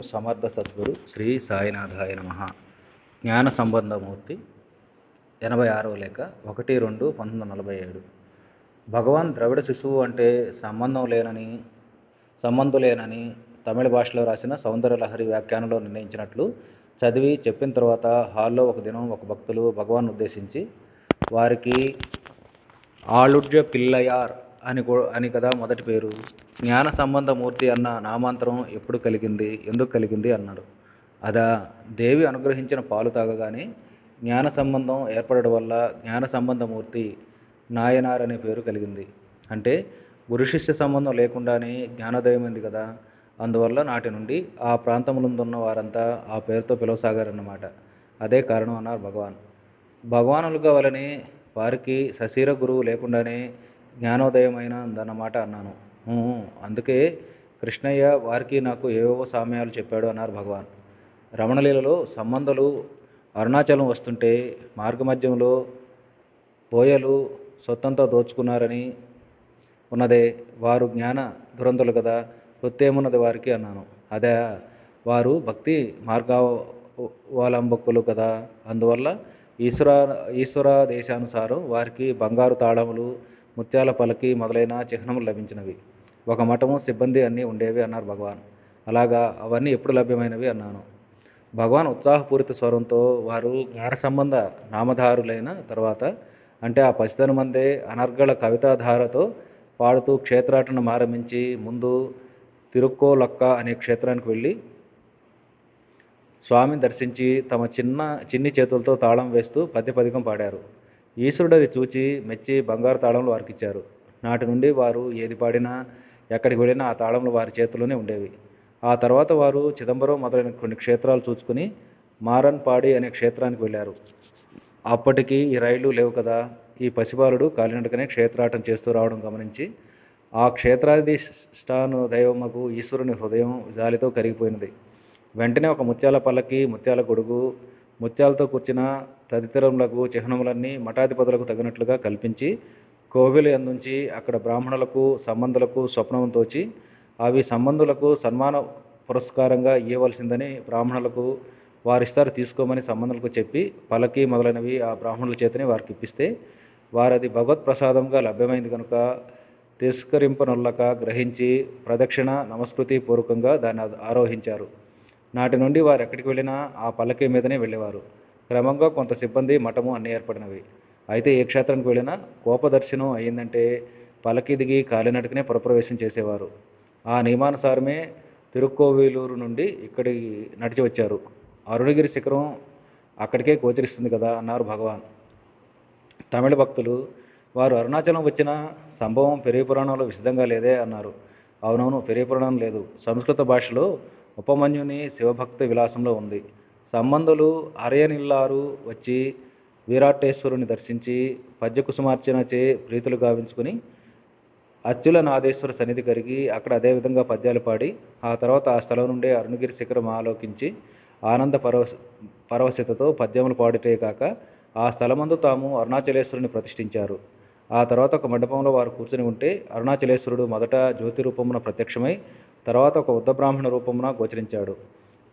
సమర్థ సద్గురు శ్రీ సాయినాథాయ నమ. జ్ఞాన సంబంధమూర్తి ఎనభై ఆరవ లేఖ ఒకటి రెండు పంతొమ్మిది వందల నలభై ఏడు. భగవాన్ ద్రవిడ శిశువు అంటే సంబంధం లేనని సంబంధం లేనని తమిళ భాషలో రాసిన సౌందర్యలహరి వ్యాఖ్యానంలో నిర్ణయించినట్లు చదివి చెప్పిన తర్వాత హాల్లో ఒక దినం ఒక భక్తులు భగవాన్ ఉద్దేశించి వారికి ఆలుడ్య పిల్లయార్ అని అని కదా మొదటి పేరు. జ్ఞాన సంబంధ మూర్తి అన్న నామాంతరం ఎప్పుడు కలిగింది? ఎందుకు కలిగింది? అన్నాడు. అదా దేవి అనుగ్రహించిన పాలు తాగగానే జ్ఞాన సంబంధం ఏర్పడడం వల్ల జ్ఞాన సంబంధ మూర్తి నాయనార్ అనే పేరు కలిగింది. అంటే గురు శిష్య సంబంధం లేకుండానే జ్ఞానోదయమైంది కదా. అందువల్ల నాటి నుండి ఆ ప్రాంతములందున్న వారంతా ఆ పేరుతో పిలవసాగారన్నమాట. అదే కారణం అన్నారు భగవాన్. భగవానులుగా వలనే వారికి సశీర గురువు లేకుండానే జ్ఞానోదయమైనదన్నమాట అన్నాను. అందుకే కృష్ణయ్య వారికి నాకు ఏవేవో సామ్యాలు చెప్పాడు అన్నారు భగవాన్. రమణలీలలో సంబంధాలు అరుణాచలం వస్తుంటే మార్గమధ్యంలో పోయలు సొత్తంతో దోచుకున్నారని ఉన్నదే. వారు జ్ఞాన దురంతులు కదా వృత్తేమున్నది వారికి అన్నాను. అదే వారు భక్తి మార్గావలంబకులు కదా. అందువల్ల ఈశ్వర ఈశ్వర దేశానుసారం వారికి బంగారు తాళములు ముత్యాల పలకి మొదలైన చిహ్నములు లభించినవి. ఒక మఠము సిబ్బంది అన్నీ ఉండేవి అన్నారు భగవాన్. అలాగా అవన్నీ ఎప్పుడు లభ్యమైనవి అన్నాను. భగవాన్ ఉత్సాహపూరిత స్వరంతో వారు గార సంబంధ నామధారులైన తర్వాత అంటే ఆ పసితను మందే అనర్గళ కవితాధారతో పాడుతూ క్షేత్రాటను మారంభించి ముందు తిరుక్కోలక్క అనే క్షేత్రానికి వెళ్ళి స్వామిని దర్శించి తమ చిన్న చిన్ని చేతులతో తాళం వేస్తూ పద్య పదికం పాడారు. ఈశ్వరుడు అది చూచి మెచ్చి బంగారు తాళంలు వారికి ఇచ్చారు నాటి నుండి వారు ఏది పాడినా ఎక్కడికి వెళ్ళినా ఆ తాళంలు వారి చేతిలోనే ఉండేవి. ఆ తర్వాత వారు చిదంబరం మొదలైన కొన్ని క్షేత్రాలు చూసుకుని మారన్ పాడి అనే క్షేత్రానికి వెళ్ళారు. అప్పటికి ఈ రైళ్ళు లేవు కదా. ఈ పసిబాలుడు కాలినడకనే క్షేత్రాటం చేస్తూ రావడం గమనించి ఆ క్షేత్రాధిష్టాను దైవమ్మకు ఈశ్వరుని హృదయం జాలితో కరిగిపోయినది. వెంటనే ఒక ముత్యాల పల్లకి ముత్యాల గొడుగు ముత్యాలతో కూర్చిన తదితరములకు చిహ్నములన్నీ మఠాధిపతులకు తగినట్లుగా కల్పించి కోవిలు అందుంచి అక్కడ బ్రాహ్మణులకు సంబంధులకు స్వప్నం తోచి అవి సంబంధులకు సన్మాన పురస్కారంగా ఇవ్వవలసిందని బ్రాహ్మణులకు వారిస్తారు. తీసుకోమని సంబంధులకు చెప్పి పలకి మొదలైనవి ఆ బ్రాహ్మణుల చేతనే వారికి ఇప్పిస్తే వారది భగవత్ ప్రసాదంగా లభ్యమైంది కనుక తిరస్కరింపనొల్లక గ్రహించి ప్రదక్షిణ నమస్కృతి పూర్వకంగా దాన్ని ఆరోహించారు. నాటి నుండి వారు ఎక్కడికి వెళ్ళినా ఆ పల్లకీ మీదనే వెళ్ళేవారు. క్రమంగా కొంత సిబ్బంది మఠము అన్నీ ఏర్పడినవి. అయితే ఏ క్షేత్రానికి వెళ్ళినా కోపదర్శనం అయిందంటే పలకి దిగి కాలినటుకునే పురప్రవేశం చేసేవారు. ఆ నియమానుసారమే తిరుక్కోవేలూరు నుండి ఇక్కడికి నడిచి వచ్చారు. అరుణగిరి శిఖరం అక్కడికే గోచరిస్తుంది కదా అన్నారు భగవాన్. తమిళ భక్తులు వారు అరుణాచలం వచ్చిన సంభవం పెరియ పురాణంలో విశదంగా లేదే అన్నారు. అవునవును పెరియ పురాణం లేదు. సంస్కృత భాషలో ఉపమన్యుని శివభక్తి విలాసంలో ఉంది. సంబంధులు అరయనిల్లారు వచ్చి వీరాటేశ్వరుని దర్శించి పద్యకుసుమార్చనచే ప్రీతులు గావించుకుని అచ్యుల నాదేశ్వర సన్నిధి కరిగి అక్కడ అదే విధంగా పద్యాలు పాడి ఆ తర్వాత ఆ స్థలం నుండే అరుణగిరి శిఖరం ఆలోకించి ఆనంద పరవశ పరవశతతో పద్యములు పాడితే కాక ఆ స్థలమందు తాము అరుణాచలేశ్వరుని ప్రతిష్ఠించారు. ఆ తర్వాత ఒక మండపంలో వారు కూర్చుని ఉంటే అరుణాచలేశ్వరుడు మొదట జ్యోతి రూపమున ప్రత్యక్షమై తర్వాత ఒక ఉద్ద బ్రాహ్మణ రూపమున గోచరించాడు.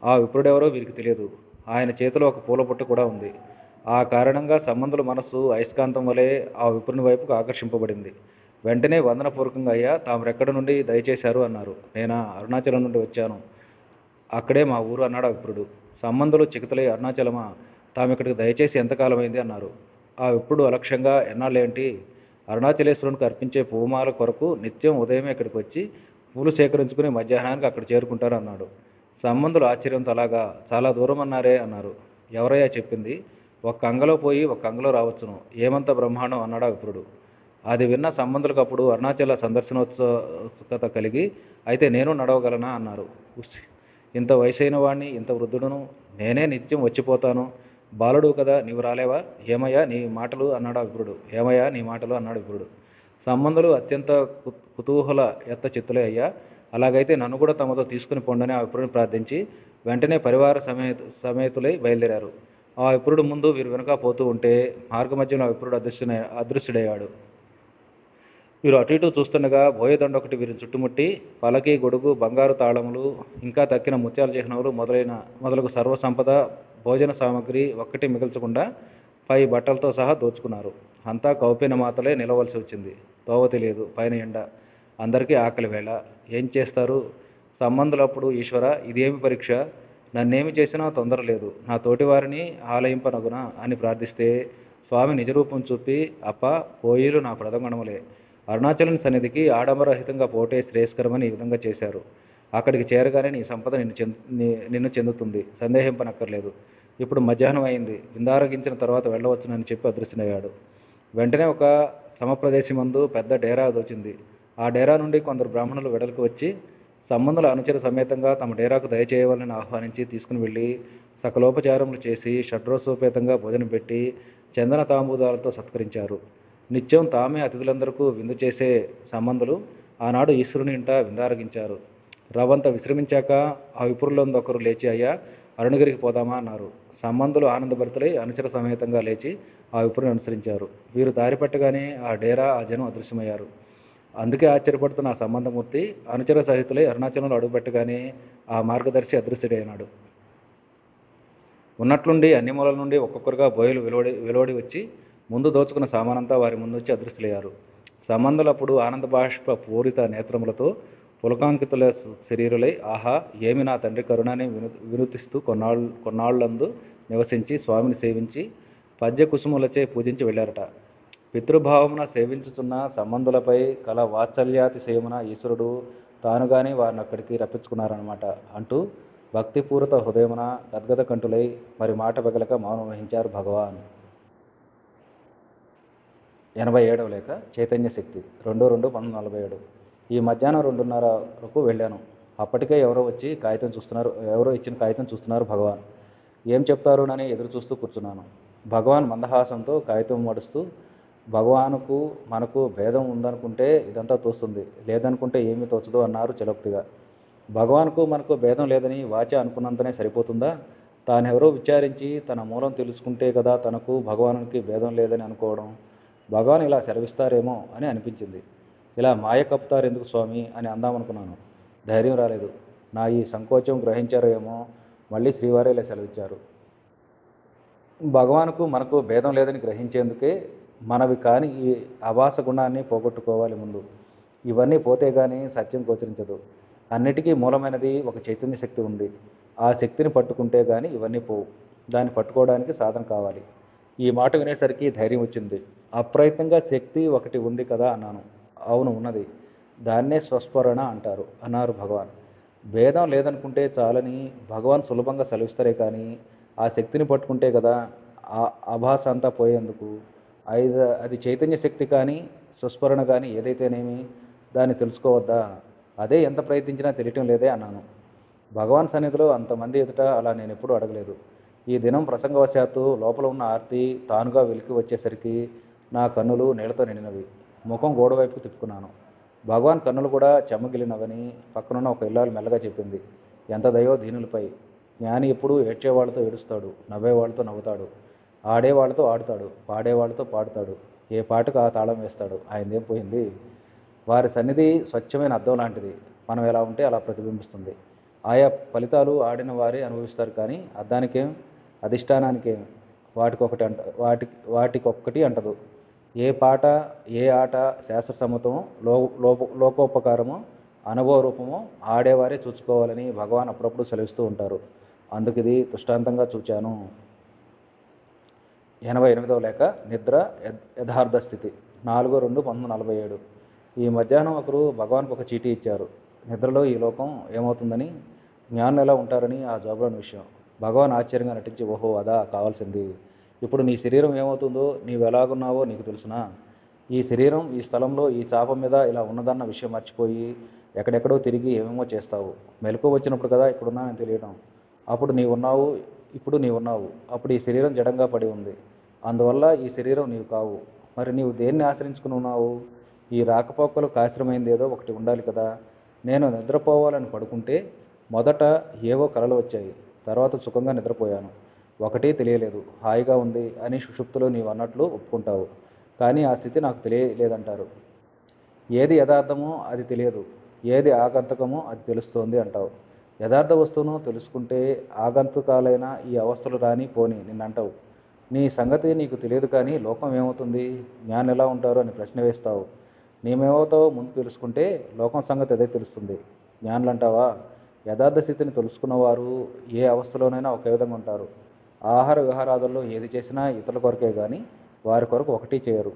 ఆ విప్రుడెవరో వీరికి తెలియదు. ఆయన చేతిలో ఒక పూల బుట్ట కూడా ఉంది. ఆ కారణంగా సంబంధుల మనస్సు అయస్కాంతం వలె ఆ విప్రుని వైపుకు ఆకర్షింపబడింది. వెంటనే వందనపూర్వకంగా అయ్యా తామరెక్కడి నుండి దయచేశారు అన్నారు. నేను అరుణాచలం నుండి వచ్చాను. అక్కడే మా ఊరు అన్నాడు ఆ విప్రుడు. సంబంధులు చికితలై అరుణాచలమా? తాము ఇక్కడికి దయచేసి ఎంతకాలమైంది అన్నారు. ఆ విప్రుడు అలక్ష్యంగా ఎన్నాళ్ళేంటి? అరుణాచలేశ్వరునికి అర్పించే పూమాల కొరకు నిత్యం ఉదయమే ఇక్కడికి వచ్చి పూలు సేకరించుకుని మధ్యాహ్నానికి అక్కడ చేరుకుంటారు అన్నాడు. సంబంధులు ఆశ్చర్యంతో అలాగా చాలా దూరం అన్నారే అన్నారు. ఎవరయ్యా? చెప్పింది. ఒక్క అంగలో పోయి ఒక్క అంగలో రావచ్చును. ఏమంత బ్రహ్మాండం? అన్నాడా విప్రుడు. అది విన్న సంబంధులకప్పుడు అరుణాచల సందర్శనోత్సుకత కలిగి అయితే నేను నడవగలనా? అన్నారు. ఇంత వయసైన వాడిని ఇంత వృద్ధుడును నేనే నిత్యం వచ్చిపోతాను. బాలుడు కదా నీవు రాలేవా? ఏమయ్యా నీ మాటలు? అన్నాడు విప్రుడు. ఏమయ్యా నీ మాటలు? అన్నాడు విప్రుడు. సంబంధులు అత్యంత కు- కుతూహల ఎత్త చిత్తులే అయ్యా. అలాగైతే నన్ను కూడా తమతో తీసుకుని పొండని ఆ విప్రుడిని ప్రార్థించి వెంటనే పరివార సమేత సమేతులై బయలుదేరారు. ఆ విప్రుడు ముందు వీరు వెనుక పోతూ ఉంటే మార్గ మధ్యలో ఆ విప్రుడు అదృశ్య అదృశ్యుడయ్యాడు. వీరు అటు ఇటు చూస్తుండగా భోయదండ ఒకటి వీరిని చుట్టుముట్టి పలకి గొడుగు బంగారు తాళములు ఇంకా తక్కిన ముత్యాల చిహ్నములు మొదలైన మొదలగు సర్వ సంపద భోజన సామాగ్రి ఒక్కటి మిగల్చకుండా పై బట్టలతో సహా దోచుకున్నారు. అంతా కౌపిన మాతలే నిలవలసి వచ్చింది. తోవ తెలియదు పైన ఎండ. అందరికీ ఆకలి వేళ. ఏం చేస్తారు? సంబంధులప్పుడు ఈశ్వర ఇదేమి పరీక్ష? నన్నేమి చేసినా తొందర లేదు. నా తోటివారిని ఆలయింపనగునా అని ప్రార్థిస్తే స్వామి నిజరూపం చూపి అప్ప పోయిలు నా ప్రథమణములే అరుణాచలం సన్నిధికి ఆడంబరహితంగా పోటే శ్రేయస్కరమని ఈ విధంగా చేశారు. అక్కడికి చేరగానే నీ సంపద నిన్ను చెందు నిన్ను చెందుతుంది. సందేహింపనక్కర్లేదు. ఇప్పుడు మధ్యాహ్నం అయింది. విందారగించిన తర్వాత వెళ్ళవచ్చునని చెప్పి అదృశ్యమయ్యాడు వెంటనే ఒక సమప్రదేశమందు పెద్ద డేరా దోచింది. ఆ డేరా నుండి కొందరు బ్రాహ్మణులు వెడలకు వచ్చి సంబంధుల అనుచర సమేతంగా తమ డేరాకు దయచేయవాలని ఆహ్వానించి తీసుకుని వెళ్ళి సకలోపచారములు చేసి షడ్రోసోపేతంగా భోజనం పెట్టి చందన తాంబూదాలతో సత్కరించారు. నిత్యం తామే అతిథులందరికీ విందు చేసే సంబంధులు ఆనాడు ఈశ్వరుని ఇంట విందారగించారు. రవంత విశ్రమించాక ఆ విపురులందొకరు లేచి అయ్యా అరుణగిరికి పోదామా అన్నారు. సంబంధులు ఆనందభరితులై అనుచర సమేతంగా లేచి ఆ విపురుని అనుసరించారు. వీరు దారి పట్టగానే ఆ డేరా ఆ జనం అదృశ్యమయ్యారు. అందుకే ఆశ్చర్యపడుతున్న ఆ సంబంధమూర్తి అనుచర సహితులై అరుణాచలంలో అడుగుపెట్టగానే ఆ మార్గదర్శి అదృశ్యుడైనాడు ఉన్నట్లుండి అన్ని మూలల నుండి ఒక్కొక్కరుగా బోయలు వెలువడి వెలువడి వచ్చి ముందు దోచుకున్న సామానంతా వారి ముందు వచ్చి అదృశ్యులయ్యారు. సంబంధులప్పుడు ఆనంద బాష్ప పూరిత నేత్రములతో పులకాంకితుల శరీరులై ఆహా ఏమి నా తండ్రి కరుణని విను వినుతిస్తూ కొన్నాళ్ళు కొన్నాళ్ళందు నివసించి స్వామిని సేవించి పద్య కుసుములచే పూజించి వెళ్ళారట. పితృభావమున సేవించుతున్న సంబంధులపై కల వాత్సల్యాతిశయమున ఈశ్వరుడు తానుగానే వారిని అక్కడికి రప్పించుకున్నారనమాట అంటూ భక్తిపూరిత హృదయమున గద్గద కంటులై మరి మాట పగలక మౌనం వహించారు భగవాన్. ఎనభై ఏడవ లేక చైతన్య శక్తి రెండు రెండు పంతొమ్మిది నలభై ఏడు. ఈ మధ్యాహ్నం రెండున్నర వరకు వెళ్ళాను. అప్పటికే ఎవరో వచ్చి కాగితం చూస్తున్నారు ఎవరో ఇచ్చిన కాగితం చూస్తున్నారు భగవాన్. ఏం చెప్తారోనని ఎదురు చూస్తూ కూర్చున్నాను. భగవాన్ మందహాసంతో కాగితం మడుస్తూ భగవానుకు మనకు భేదం ఉందనుకుంటే ఇదంతా తోస్తుంది. లేదనుకుంటే ఏమీ తోచదు అన్నారు చలోక్తిగా. భగవాన్కు మనకు భేదం లేదని వాచ అనుకున్నంతనే సరిపోతుందా? తానెవరో విచారించి తన మూలం తెలుసుకుంటే కదా తనకు భగవానునికి భేదం లేదని అనుకోవడం. భగవాన్ ఇలా సెలవిస్తారేమో అని అనిపించింది. ఇలా మాయ కప్తారు ఎందుకు స్వామి అని అందామనుకున్నాను. ధైర్యం రాలేదు. నా ఈ సంకోచం గ్రహించారో ఏమో మళ్ళీ శ్రీవారే ఇలా సెలవిచ్చారు. భగవానుకు మనకు భేదం లేదని గ్రహించేందుకే మనవి కాని ఈ ఆభాస గుణాన్ని పోగొట్టుకోవాలి ముందు. ఇవన్నీ పోతే కానీ సత్యం గోచరించదు. అన్నిటికీ మూలమైనది ఒక చైతన్య శక్తి ఉంది. ఆ శక్తిని పట్టుకుంటే కానీ ఇవన్నీ పోవు. దాన్ని పట్టుకోవడానికి సాధన కావాలి. ఈ మాట వినేసరికి ధైర్యం వచ్చింది. అప్రయత్నంగా శక్తి ఒకటి ఉంది కదా అన్నాను. అవును ఉన్నది. దాన్నే స్వస్మరణ అంటారు. అన్నారు భగవాన్. భేదం లేదనుకుంటే చాలని భగవాన్ సులభంగా సెలవిస్తారే కానీ ఆ శక్తిని పట్టుకుంటే కదా ఆ అభాస అంతా పోయేందుకు? ఐదు అది చైతన్య శక్తి కానీ సుస్మరణ కానీ ఏదైతేనేమి దాన్ని తెలుసుకోవద్దా? అదే ఎంత ప్రయత్నించినా తెలియటం లేదే అన్నాను. భగవాన్ సన్నిధిలో అంతమంది ఎదుట అలా నేను ఎప్పుడూ అడగలేదు. ఈ దినం ప్రసంగవశాత్తు లోపల ఉన్న ఆర్తి తానుగా వెలికి వచ్చేసరికి నా కన్నులు నీళ్ళతో నిండినవి. ముఖం గోడవైపుకు తిప్పుకున్నాను. భగవాన్ కన్నులు కూడా చెమ్మగిలినవని పక్కనున్న ఒక ఇల్లాలు మెల్లగా చెప్పింది. ఎంత దయో దీనులపై. జ్ఞాని ఎప్పుడూ ఏడ్చేవాళ్ళతో ఏడుస్తాడు నవ్వేవాళ్ళతో నవ్వుతాడు. ఆడేవాళ్ళతో ఆడుతాడు పాడేవాళ్ళతో పాడుతాడు ఏ పాటకు ఆ తాళం వేస్తాడు ఆయనదేం పోయింది? వారి సన్నిధి స్వచ్ఛమైన అద్దం లాంటిది. మనం ఎలా ఉంటే అలా ప్రతిబింబిస్తుంది. ఆయా ఫలితాలు ఆడిన వారే అనుభవిస్తారు కానీ అద్దానికేం అధిష్టానానికేం వాటికొకటి అంట వాటి వాటికొక్కటి అంటదు. ఏ పాట ఏ ఆట శాస్త్ర సమ్మతమో లో లోప లోకోపకారమో అనుభవ రూపమో ఆడేవారే చూసుకోవాలని భగవాన్ అప్పుడప్పుడు సెలవిస్తూ ఉంటారు. అందుకు ఇది దృష్టాంతంగా చూచాను. ఎనభై ఎనిమిదవ లేక నిద్ర యథార్థ స్థితి. నాలుగో రెండు పంతొమ్మిది నలభై ఏడు. ఈ మధ్యాహ్నం ఒకరు భగవాన్కు ఒక చీటీ ఇచ్చారు. నిద్రలో ఈ లోకం ఏమవుతుందని జ్ఞానులు ఎలా ఉంటారని ఆ జోబులోని విషయం. భగవాన్ ఆశ్చర్యంగా నటించి ఓహో అదా కావాల్సింది. ఇప్పుడు నీ శరీరం ఏమవుతుందో నీవు ఎలాగున్నావో నీకు తెలుసునా? ఈ శరీరం ఈ స్థలంలో ఈ చాప మీద ఇలా ఉన్నదన్న విషయం మర్చిపోయి ఎక్కడెక్కడో తిరిగి ఏమేమో చేస్తావు. మెలకు వచ్చినప్పుడు కదా ఇక్కడున్నానని తెలియడం. అప్పుడు నీవు ఉన్నావు ఇప్పుడు నీవు ఉన్నావు అప్పుడు ఈ శరీరం జడంగా పడి ఉంది. అందువల్ల ఈ శరీరం నీవు కావు. మరి నీవు దేన్ని ఆశ్రయించుకుని ఉన్నావు? ఈ రాకపోకలకు ఆశ్రమైంది ఏదో ఒకటి ఉండాలి కదా. నేను నిద్రపోవాలని పడుకుంటే మొదట ఏవో కలలు వచ్చాయి. తర్వాత సుఖంగా నిద్రపోయాను. ఒకటి తెలియలేదు. హాయిగా ఉంది అని సుషుప్తులో నీవు అన్నట్లు ఒప్పుకుంటావు. కానీ ఆ స్థితి నాకు తెలియలేదంటారు. ఏది యథార్థమో అది తెలియదు. ఏది ఆగంతకమో అది తెలుస్తోంది అంటావు. యథార్థ వస్తువును తెలుసుకుంటే ఆగంతుకాలైన ఈ అవస్థలు రాని పోని నిన్నంటావు. నీ సంగతి నీకు తెలియదు కానీ లోకం ఏమవుతుంది? జ్ఞానం ఎలా ఉంటారు అని ప్రశ్న వేస్తావు. నీమేమవుతావో ముందు తెలుసుకుంటే లోకం సంగతి అదే తెలుస్తుంది. జ్ఞానులు అంటావా యథార్థ స్థితిని తెలుసుకున్నవారు ఏ అవస్థలోనైనా ఒకే విధంగా ఉంటారు. ఆహార విహారాదుల్లో ఏది చేసినా ఇతరుల కొరకే కానీ వారి కొరకు ఒకటి చేయరు.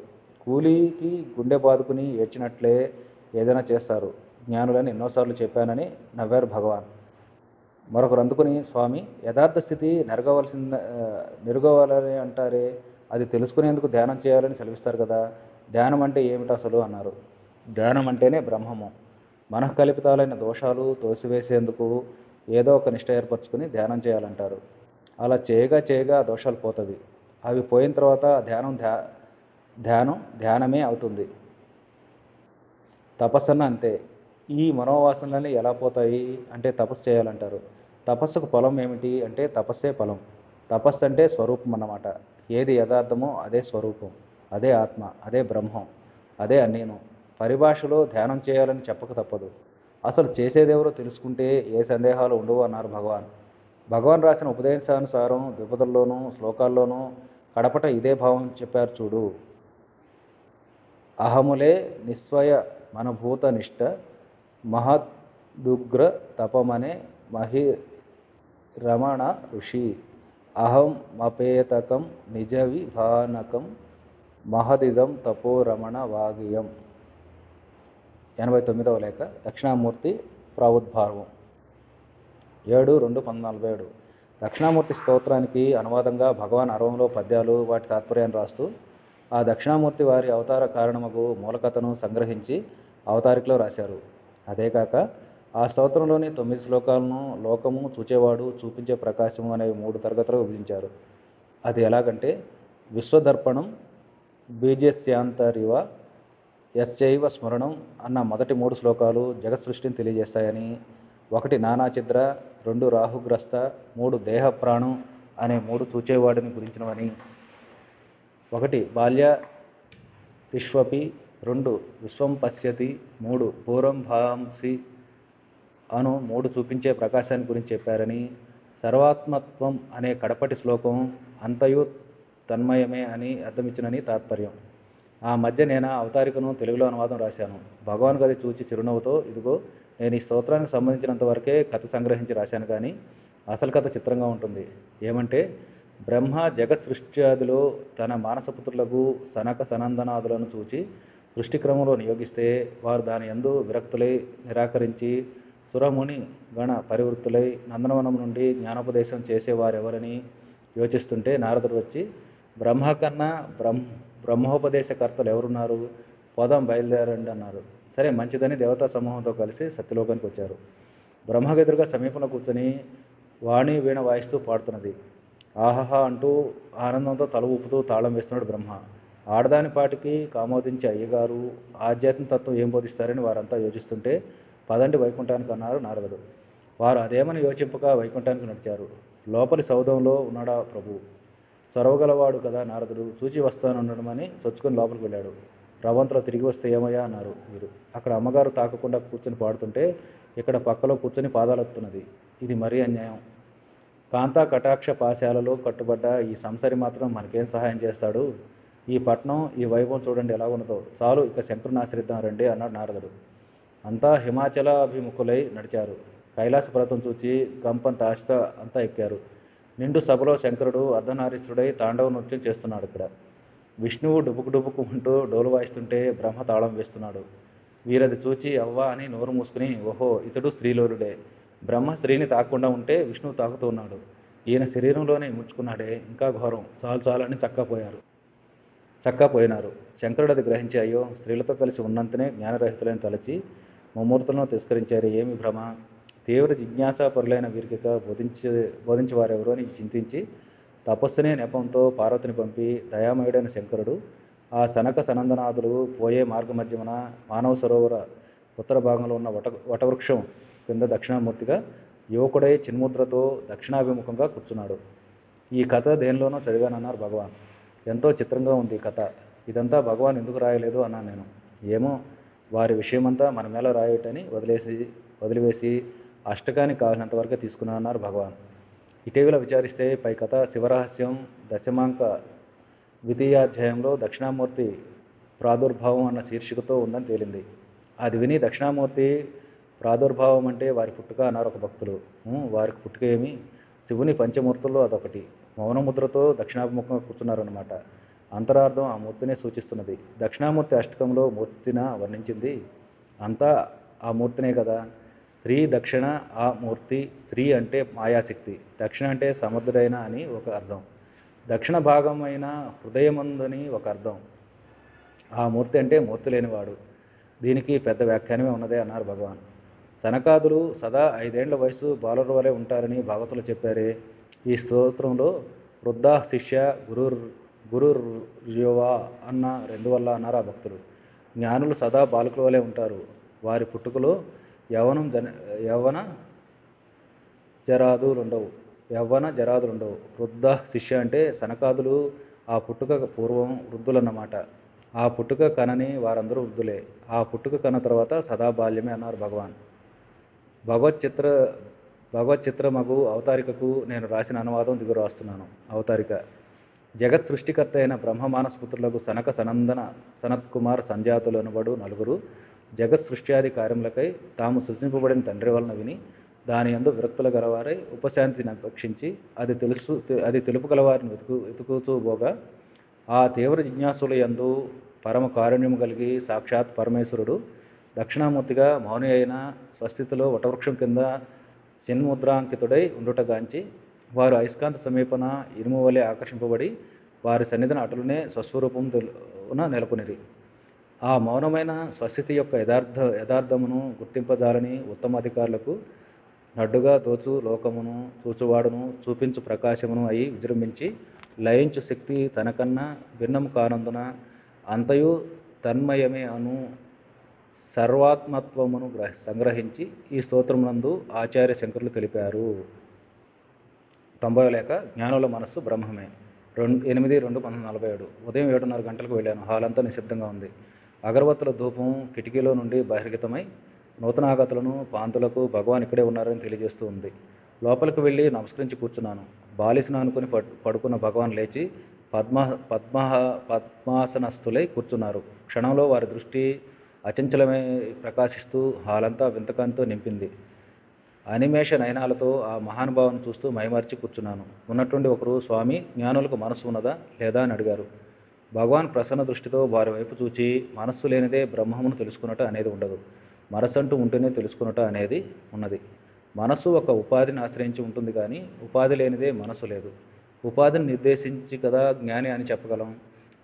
కూలీకి గుండె బాదుకుని ఏడ్చినట్లే ఏదైనా చేస్తారు. జ్ఞానులని ఎన్నోసార్లు చెప్పానని నవ్వారు భగవాన్. మరొకరు అందుకుని స్వామి యథార్థ స్థితి నెరగవలసింద నెరుగవాలని అంటారే అది తెలుసుకునేందుకు ధ్యానం చేయాలని సెలవిస్తారు కదా ధ్యానం అంటే ఏమిటి అసలు? అన్నారు. ధ్యానం అంటేనే బ్రహ్మము. మనఃకల్పితాలైన దోషాలు తోసివేసేందుకు ఏదో ఒక నిష్ట ఏర్పరచుకుని ధ్యానం చేయాలంటారు. అలా చేయగా చేయగా దోషాలు పోతుంది అవి పోయిన తర్వాత ధ్యానం ధ్యా ధ్యానం ధ్యానమే అవుతుంది. తపస్సన్న అంతే. ఈ మనోవాసనలన్నీ ఎలా పోతాయి? అంటే తపస్సు చేయాలంటారు. తపస్సుకు ఫలం ఏమిటి అంటే తపస్సే ఫలం. తపస్సు అంటే స్వరూపం అన్నమాట. ఏది యథార్థమో అదే స్వరూపం అదే ఆత్మ అదే బ్రహ్మం అదే అన్నీను. పరిభాషలో ధ్యానం చేయాలని చెప్పక తప్పదు. అసలు చేసేదెవరో తెలుసుకుంటే ఏ సందేహాలు ఉండవు అన్నారు భగవాన్. భగవాన్ రాసిన ఉపదేశానుసారం ద్విపదల్లోనూ శ్లోకాల్లోనూ కడపట ఇదే భావం చెప్పారు చూడు. అహములే నిస్వయ మనభూత నిష్ట మహదుగ్ర తపమనే మహి రమణ ఋషి. అహం మపేతకం నిజ విభానకం మహదిదం తపోరమణ వాగియం ఎనభై తొమ్మిదవ లేఖ దక్షిణామూర్తి ప్రావుద్భావం ఏడు రెండు పంతొమ్మిది ఏడు. దక్షిణామూర్తి స్తోత్రానికి అనువాదంగా భగవాన్ అరవంలో పద్యాలు వాటి తాత్పర్యాన్ని రాస్తూ ఆ దక్షిణామూర్తి వారి అవతార కారణముకు మూలకథను సంగ్రహించి అవతారికలో రాశారు. అదేకాక ఆ స్తోత్రంలోని తొమ్మిది శ్లోకాలను లోకము చూచేవాడు చూపించే ప్రకాశము అనేవి మూడు తరగతులు విభజించారు. అది ఎలాగంటే విశ్వదర్పణం బీజస్యాంతరివ యశ్చైవ స్మరణం అన్న మొదటి మూడు శ్లోకాలు జగత్ సృష్టిని తెలియజేస్తాయని ఒకటి నానాచిద్ర రెండు రాహుగ్రస్త మూడు దేహ ప్రాణం అనే మూడు చూచేవాడిని గురించినవని. ఒకటి బాల్య తిష్వపి రెండు విశ్వం పశ్యతి మూడు పూర్వం భాంసి అను మూడు చూపించే ప్రకాశాన్ని గురించి చెప్పారని సర్వాత్మత్వం అనే కడపటి శ్లోకం అంతయు తన్మయమే అని అర్థమిచ్చినని తాత్పర్యం. ఆ మధ్య నేను అవతారికను తెలుగులో అనువాదం రాశాను. భగవాన్ గది చూచి చిరునవ్వుతో ఇదిగో నేను ఈ స్తోత్రానికి సంబంధించినంత వరకే కథ సంగ్రహించి రాశాను కానీ అసలు కథ చిత్రంగా ఉంటుంది. ఏమంటే బ్రహ్మ జగత్ సృష్ట్యాదిలో తన మానసపుత్రులకు సనక సనందనాదులను చూచి సృష్టి క్రమంలో నియోగిస్తే వారు దాని యందు విరక్తులై నిరాకరించి సురముని గణ పరివృత్తులై నందనవనం నుండి జ్ఞానోపదేశం చేసేవారెవరని యోచిస్తుంటే నారదుడు వచ్చి బ్రహ్మ కన్నా బ్రహ్మ బ్రహ్మోపదేశకర్తలు ఎవరున్నారు పదం బయలుదేరండి అన్నారు. సరే మంచిదని దేవతా సమూహంతో కలిసి సత్యలోకానికి వచ్చారు. బ్రహ్మగెదురుగా సమీపంలో కూర్చొని వాణి వీణ వాయిస్తూ పాడుతున్నది. ఆహా అంటూ ఆనందంతో తల ఊపుతూ తాళం వేస్తున్నాడు బ్రహ్మ. ఆడదాని పాటికి కామోదించే అయ్యగారు ఆధ్యాత్మిక తత్వం ఏం బోధిస్తారని వారంతా యోచిస్తుంటే పదండి వైకుంఠానికి అన్నారు నారదుడు. వారు అదేమని యోచింపక వైకుంఠానికి నడిచారు. లోపలి సౌధంలో ఉన్నాడా ప్రభు? చొరవగలవాడు కదా నారదుడు. చూచి వస్తానన్నాడమని చొచ్చుకొని లోపలికి వెళ్ళాడు. రవంతలో తిరిగి వస్తే ఏమయ్యా అన్నారు వీరు. అక్కడ అమ్మగారు తాకకుండా కూర్చొని పాడుతుంటే ఇక్కడ పక్కలో కూర్చొని పాదాలెత్తున్నది. ఇది మరీ అన్యాయం. కాంతా కటాక్ష పాశాలలో కట్టుబడ్డ ఈ సంసరి మాత్రం మనకేం సహాయం చేస్తాడు? ఈ పట్నం ఈ వైభవం చూడండి ఎలా ఉన్నదో. చాలు ఇక శంకరుని ఆశ్రయిద్దాం రండి అన్నాడు నారదుడు. అంతా హిమాచలాభిముఖులై నడిచారు. కైలాస పర్వతం చూచి గంపంత ఆశత అంతా ఎక్కారు. నిండు సభలో శంకరుడు అర్ధనారీశ్వరుడై తాండవ నృత్యం చేస్తున్నాడు ఇక్కడ. విష్ణువు డుబుకు డుబుకుంటూ డోలు వాయిస్తుంటే బ్రహ్మ తాళం వేస్తున్నాడు. వీరది చూచి అవ్వ అని నోరు మూసుకుని ఓహో ఇతడు స్త్రీలోరుడే బ్రహ్మ స్త్రీని తాకుండా ఉంటే విష్ణువు తాకుతూ ఉన్నాడు. ఈయన శరీరంలోనే ముచ్చుకున్నాడే. ఇంకా ఘోరం. చాలు చాలు అని చక్కపోయారు. చక్కా పోయినారు శంకరుడు అది గ్రహించి అయ్యో స్త్రీలతో కలిసి ఉన్నంతనే జ్ఞానరహితులని తలచి ముమ్మూర్తులను తిరస్కరించారు. ఏమి భ్రమ? తీవ్ర జిజ్ఞాసాపరులైన వీరికిక బోధించే బోధించేవారెవరో అని చింతించి తపస్సునే నెపంతో పార్వతిని పంపి దయామయుడైన శంకరుడు ఆ సనక సనందనాథులు పోయే మార్గమధ్యమున మానవ సరోవర ఉత్తర భాగంలో ఉన్న వట వటవృక్షం కింద దక్షిణామూర్తిగా యువకుడై చిన్ముద్రతో దక్షిణాభిముఖంగా కూర్చున్నాడు. ఈ కథ దేనిలోనో చదివానన్నారు భగవాన్. ఎంతో చిత్రంగా ఉంది ఈ కథ. ఇదంతా భగవాన్ ఎందుకు రాయలేదు అన్నాను నేను. ఏమో? వారి విషయమంతా మన మేల రాయటని వదిలేసి వదిలివేసి అష్టకానికి కావాల్సినంత వరకే తీసుకున్నారన్నారు భగవాన్. ఇటీవల విచారిస్తే పై కథ శివరహస్యం దశమాంక ద్వితీయాధ్యాయంలో దక్షిణామూర్తి ప్రాదుర్భావం అన్న శీర్షికతో ఉందని తేలింది. అది విని దక్షిణామూర్తి ప్రాదుర్భావం అంటే వారి పుట్టుక అన్నారు ఒక భక్తులు. వారికి పుట్టుక ఏమి? శివుని పంచమూర్తుల్లో అదొకటి. మౌనముద్రతో దక్షిణాభిముఖంగా కూర్చున్నారన్నమాట. అంతరార్థం ఆ మూర్తినే సూచిస్తున్నది. దక్షిణామూర్తి అష్టకంలో మూర్తిన వర్ణించింది? అంతా ఆ మూర్తినే కదా. స్త్రీ దక్షిణ ఆ మూర్తి స్త్రీ అంటే మాయాశక్తి. దక్షిణ అంటే సమర్థుడైన అని ఒక అర్థం. దక్షిణ భాగమైన హృదయమందని ఒక అర్థం. ఆ మూర్తి అంటే మూర్తి లేనివాడు. దీనికి పెద్ద వ్యాఖ్యానమే ఉన్నదే అన్నారు భగవాన్. సనకాదులు సదా ఐదేండ్ల వయసు బాలుర వలె ఉంటారని భాగవతులు చెప్పారే. ఈ స్తోత్రంలో వృద్ధా శిష్య గురు గురుర్యువా అన్న రెండు వల్ల అన్నారు ఆ భక్తులు. జ్ఞానులు సదా బాలకుల వలె ఉంటారు. వారి పుట్టుకలో యవనం జన యవన జరాదులు ఉండవు. యవ్వన జరాదులు ఉండవు. వృద్ధ శిష్య అంటే సనకాదులు ఆ పుట్టుక పూర్వం వృద్ధులన్నమాట. ఆ పుట్టుక కనని వారందరూ వృద్ధులే. ఆ పుట్టుక కన్న తర్వాత సదా బాల్యమే అన్నారు భగవాన్. భగవత్ చిత్ర భగవత్ చిత్రమగు అవతారికకు నేను రాసిన అనువాదం దిగు రాస్తున్నాను. అవతారిక. జగత్ సృష్టికర్త అయిన బ్రహ్మ మానసపుత్రులకు సనక సనందన సనత్కుమార్ కుమార్ అనబడు నలుగురు జగత్ సృష్ట్యాది కార్యములకై తాము సృజింపబడిన తండ్రి వలన విని దాని యందు విరక్తుల గలవారై ఉపశాంతిని అపేక్షించి అది తెలుసు అది తెలుపు గలవారిని వెతుకు వెతుకుతూ పోగా ఆ తీవ్ర జిజ్ఞాసుల యందు పరమ కారుణ్యము కలిగి సాక్షాత్ పరమేశ్వరుడు దక్షిణామూర్తిగా మౌని అయిన స్వస్థితిలో వటవృక్షం కింద చిన్ముద్రాంకితుడై ఉండుటగాంచి వారు అయస్కాంత సమీపన ఇనుము వలె ఆకర్షింపబడి వారి సన్నిధిని అటులనే స్వస్వరూపం తెలున నెలకొనిరి. ఆ మౌనమైన స్వస్థితి యొక్క యథార్థ యథార్థమును గుర్తింపజాలని ఉత్తమాధికారులకు నడ్డుగా దోచు లోకమును చూచువాడును చూపించు ప్రకాశమును అయి విజృంభించి లయించు శక్తి తనకన్నా భిన్నము కానందున అంతయు తన్మయమే అను సర్వాత్మత్వమును సంగ్రహించి ఈ స్తోత్రమునందు ఆచార్య శంకరులు తెలిపారు. తొంభై లేక జ్ఞానుల మనస్సు బ్రహ్మమే. రెండు ఎనిమిది రెండు పంతొమ్మిది నలభై ఏడు. ఉదయం ఏడున్నర గంటలకు వెళ్ళాను. హాల్ అంతా నిశ్శబ్దంగా ఉంది. అగరవత్తుల ధూపం కిటికీలో నుండి బహిర్గతమై నూతనాగతులను పాంతులకు భగవాన్ ఇక్కడే ఉన్నారని తెలియజేస్తూ ఉంది. లోపలికి వెళ్ళి నమస్కరించి కూర్చున్నాను. బాలిసిన అనుకుని పడు పడుకున్న భగవాన్ లేచి పద్మ పద్మ పద్మాసనస్థులై కూర్చున్నారు. క్షణంలో వారి దృష్టి అచంచలమై ప్రకాశిస్తూ హాలంతా వింతకంతో నింపింది. అనిమేష నయనాలతో ఆ మహానుభావుని చూస్తూ మైమర్చి కూర్చున్నాను. ఉన్నట్టుండి ఒకరు స్వామి జ్ఞానులకు మనస్సు ఉన్నదా లేదా అని అడిగారు. భగవాన్ ప్రసన్న దృష్టితో వారి వైపు చూచి మనస్సు లేనిదే బ్రహ్మమును తెలుసుకున్నట అనేది ఉండదు. మనసంటూ ఉంటేనే తెలుసుకున్నట అనేది ఉన్నది. మనస్సు ఒక ఉపాధిని ఆశ్రయించి ఉంటుంది కానీ ఉపాధి లేనిదే మనసు లేదు. ఉపాధిని నిర్దేశించి కదా జ్ఞాని అని చెప్పగలం?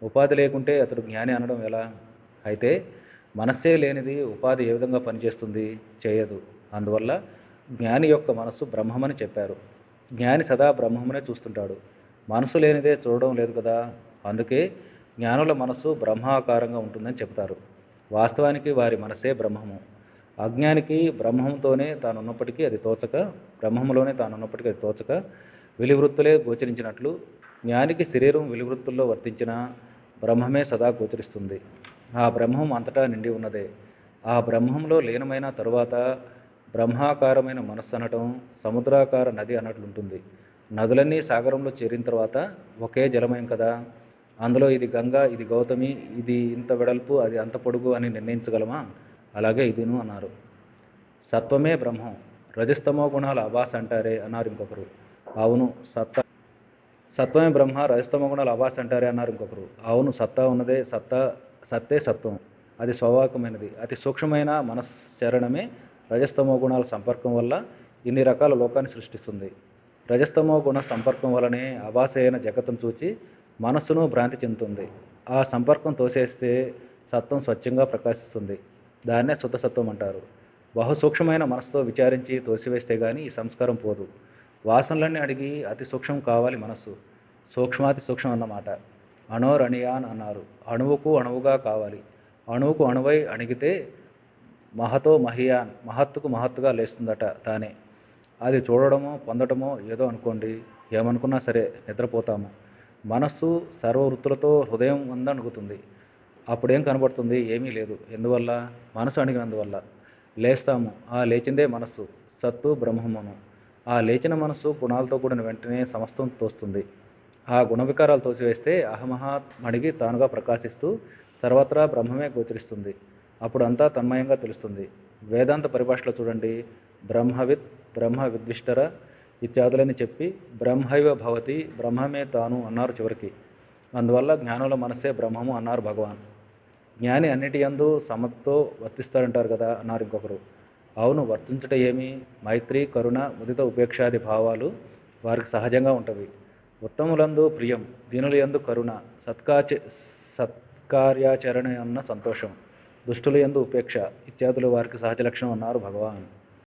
ఉపాధి లేకుంటే అతడు జ్ఞాని అనడం ఎలా? అయితే మనస్సే లేనిది ఉపాధి ఏ విధంగా పనిచేస్తుంది? చేయదు. అందువల్ల జ్ఞాని యొక్క మనస్సు బ్రహ్మమని చెప్పారు. జ్ఞాని సదా బ్రహ్మమునే చూస్తుంటాడు. మనసు లేనిదే చూడడం లేదు కదా? అందుకే జ్ఞానుల మనస్సు బ్రహ్మాకారంగా ఉంటుందని చెప్తారు వాస్తవానికి వారి మనసే బ్రహ్మము. అజ్ఞానికి బ్రహ్మంతోనే తానున్నప్పటికీ అది తోచక బ్రహ్మములోనే తానున్నప్పటికీ అది తోచక విలివృత్తులే గోచరించినట్లు జ్ఞానికి శరీరం విలివృత్తుల్లో వర్తించిన బ్రహ్మమే సదా గోచరిస్తుంది. ఆ బ్రహ్మం అంతటా నిండి ఉన్నదే. ఆ బ్రహ్మంలో లీనమైన తరువాత బ్రహ్మాకారమైన మనస్సు అనటం సముద్రాకార నది అన్నట్లుంటుంది. నదులన్నీ సాగరంలో చేరిన తర్వాత ఒకే జలమయం కదా? అందులో ఇది గంగా ఇది గౌతమి ఇది ఇంత వెడల్పు అది అంత పొడుగు అని నిర్ణయించగలమా? అలాగే ఇదిను అన్నారు. సత్వమే బ్రహ్మం. రజస్తమో గుణాల అభాస అంటారే అన్నారు ఇంకొకరు. అవును సత్త సత్వమే బ్రహ్మ రజస్తమో గుణాలు అభాస అంటారే అన్నారు ఇంకొకరు. అవును సత్తా ఉన్నదే సత్తా సత్తే సత్వం. అది స్వాభావికమైనది. అతి సూక్ష్మమైన మనశ్చరణమే రజస్తమో గుణాల సంపర్కం వల్ల ఇన్ని రకాల లోకాన్ని సృష్టిస్తుంది. రజస్తమో గుణ సంపర్కం వలనే అవాసైన జగతం చూచి మనస్సును భ్రాంతి చెందుతుంది. ఆ సంపర్కం తోసేస్తే సత్వం స్వచ్ఛంగా ప్రకాశిస్తుంది. దాన్నే శుద్ధసత్వం అంటారు. బహు సూక్ష్మమైన మనసుతో విచారించి తోసివేస్తే కానీ ఈ సంస్కారం పోదు. వాసనలన్నీ అడిగి అతి సూక్ష్మం కావాలి మనస్సు. సూక్ష్మాతి సూక్ష్మం అన్నమాట. అణోరణియాన్ అన్నారు. అణువుకు అణువుగా కావాలి. అణువుకు అణువై అణిగితే మహతో మహియాన్ మహత్తుకు మహత్తుగా లేస్తుందట తానే. అది చూడడమో పొందడమో ఏదో అనుకోండి. ఏమనుకున్నా సరే నిద్రపోతాము. మనస్సు సర్వ వృత్తులతో హృదయం ఉందనుకుతుంది. అప్పుడేం కనబడుతుంది? ఏమీ లేదు. ఎందువల్ల? మనసు అణిగినందువల్ల. లేస్తాము. ఆ లేచిందే మనస్సు. సత్తు బ్రహ్మమును. ఆ లేచిన మనస్సు గుణాలతో కూడిన వెంటనే సమస్తం తోస్తుంది. ఆ గుణ వికారాలు తోసివేస్తే అహమహా తానుగా ప్రకాశిస్తూ సర్వత్రా బ్రహ్మమే గోచరిస్తుంది. అప్పుడు అంతా తన్మయంగా తెలుస్తుంది. వేదాంత పరిభాషలో చూడండి. బ్రహ్మవిత్ బ్రహ్మ విద్విష్టర ఇత్యాదులని చెప్పి బ్రహ్మైవ భవతి బ్రహ్మమే తాను అన్నారు చివరికి. అందువల్ల జ్ఞానుల మనసే బ్రహ్మము అన్నారు భగవాన్. జ్ఞాని అన్నిటి యందు సమతో వర్తిస్తాడంటారు కదా అన్నారు ఇంకొకరు. అవును వర్తించుట ఏమి? మైత్రి కరుణ ముదిత ఉపేక్షాది భావాలు వారికి సహజంగా ఉంటవి. ఉత్తములందు ప్రియం దీనుల యందు కరుణ సత్కాచ సత్కార్యాచరణ అన్న సంతోషం. దుష్టుల ఎందు ఉపేక్ష. ఇత్యాదులు వారికి సహజ లక్షణం అన్నారు భగవాన్